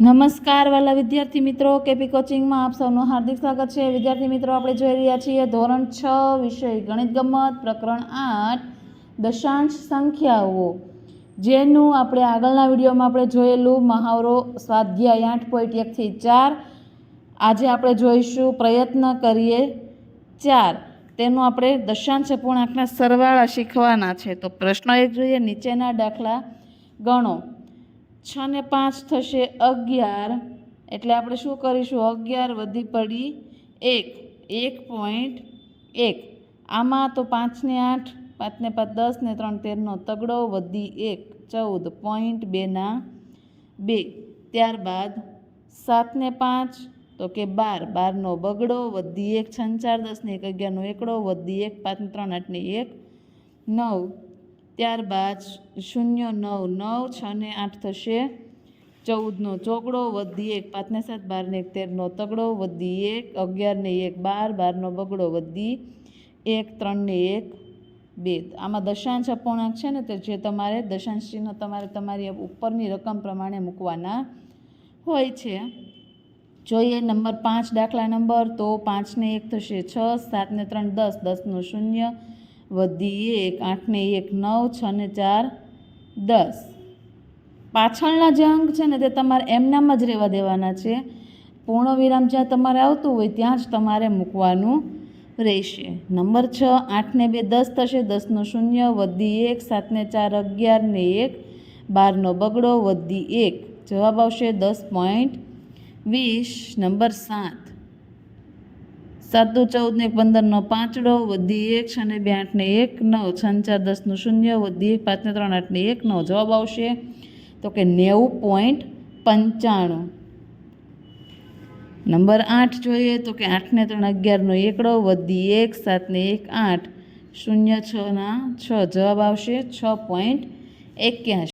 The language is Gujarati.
નમસ્કાર વાલા વિદ્યાર્થી મિત્રો, કેપી કોચિંગમાં આપ સૌનું હાર્દિક સ્વાગત છે. વિદ્યાર્થી મિત્રો, આપણે જોઈ રહ્યા છીએ ધોરણ છ વિષય ગણિત ગમત પ્રકરણ આઠ, દશાંશ સંખ્યાઓ. જેનું આપણે આગળના વિડીયોમાં આપણે જોયેલું મહાવરો સ્વાધ્યાય આઠ પોઈન્ટ એકથી ચાર. આજે આપણે જોઈશું પ્રયત્ન કરીએ ચાર. તેનું આપણે દશાંશ અપૂર્ણાંકના સરવાળા શીખવાના છે. તો પ્રશ્ન એક જોઈએ, નીચેના દાખલા ગણો. છ ને પાંચ થશે અગિયાર. એટલે આપણે શું કરીશું? અગિયાર વધી પડી એક. એક પોઈન્ટ એક. આમાં તો પાંચને આઠ પાંચને પાંચ દસ ને ત્રણ તેરનો તગડો વધી એક. ચૌદ પોઈન્ટ બેના બે. ત્યારબાદ સાતને પાંચ, તો કે બાર. બારનો બગડો વધી એક. છન ચાર દસને એક. અગિયારનો એકડો વધી એક. પાંચ ને ત્રણ આઠને એક. નવ. ત્યારબાદ શૂન્ય નવ નવ છ ને આઠ થશે. ચૌદનો ચોકડો વધી એક પાંચને સાત, બારને એક, તેરનો તગડો, વધી એક, અગિયારને એક, બાર, બારનો બગડો, વધી એક, ત્રણને એક, બે. આમાં દશાંશ અપૂર્ણાંક છે ને, તો જે તમારે દશાંશ ચિહ્ન તમારે તમારી ઉપરની રકમ પ્રમાણે મૂકવાના હોય છે. જોઈએ નંબર પાંચ, દાખલા નંબર, તો પાંચને એક થશે છ, સાતને ત્રણ, દસ, દસનું શૂન્ય વધી એક, આઠને એક, નવ છ ને ચાર, દસ. પાછળના જે અંક છે ને તે તમારે એમનામ જ રહેવા દેવાના છે. પૂર્ણ વિરામ જ્યાં તમારે આવતું હોય ત્યાં જ તમારે મૂકવાનું રહેશે. નંબર છ, આઠને બે, દસ થશે. દસનું શૂન્ય, વધી એક, સાતને ચાર અગિયાર ને એક, બારનો બગડો, વધી એક. જવાબ આવશે દસ પોઈન્ટ વીસ. નંબર સાત. સાતું ચૌદ ને પંદરનો પાંચડો, વધી એક છ ને બે આઠને એક નવ, છ ચાર દસનું શૂન્ય, વધી એક પાંચને ત્રણ આઠને એક નવ જવાબ આવશે. તો કે નેવું પોઈન્ટ પંચાણું. નંબર આઠ જોઈએ તો કે આઠને ત્રણ અગિયારનો એકડો, વધી એક, સાતને એક, આઠ, શૂન્ય છના છ જવાબ આવશે, છ પોઈન્ટ એક્યાસી.